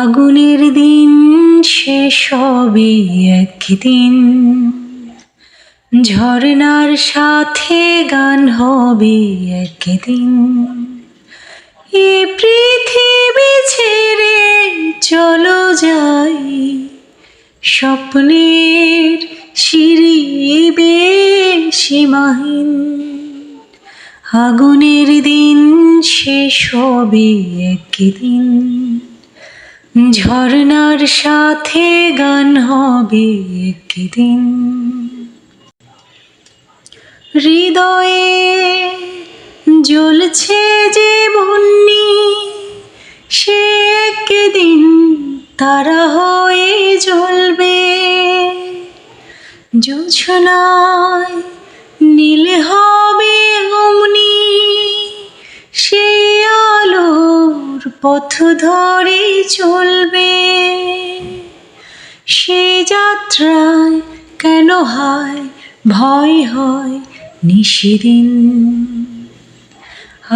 আগুনের দিন শেষ হবে একদিন। ঝর্ণার সাথে গান হবে একদিন। এ পৃথিবী ছেড়ে চলো যাই, স্বপ্নের সিঁড়ি সীমাহীন আগুনের দিন শেষ হবে একদিন। ঝর্ণার সাথে গান হবে একদিন। হৃদয়ে জ্বলছে যে বন্যি সে একদিন তারা হয়ে জ্বলবে। জোছনায় নীল হবে পথ ধরে চলবে। সে যাত্রায় কেন হয়, ভয় হয় নিশিদিন।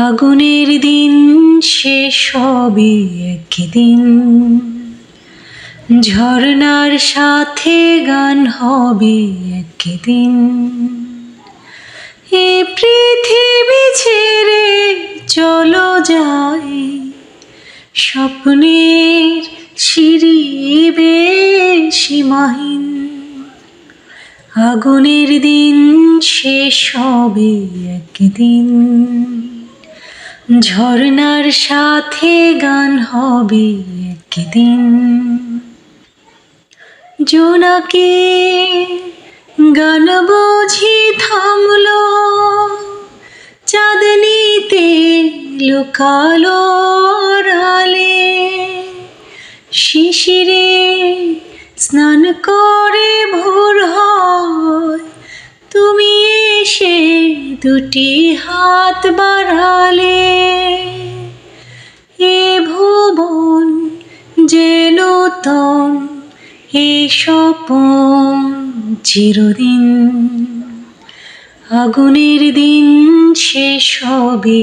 আগুনের দিন শেষ হবে একদিন ঝর্ণার সাথে গান হবে একদিন এ পৃথিবী ছেড়ে চলো যাই। স্বপ্নের সিঁড়ি সীমাহীন। আগুনের দিন শেষ হবে একদিন। ঝর্ণার সাথে গান হবে একদিন। জোনাকে গান বুঝি থামলো লুকালো রালে শিশিরে স্নান করে ভোর হয়। তুমি এসে দুটি হাত বাড়ালে। এ ভুবন যে নূতন এ স্বপন চিরদিন। আগুনের দিন শেষ হবে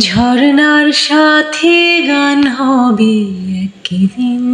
ঝর্ণার সাথে গান হবে একদিন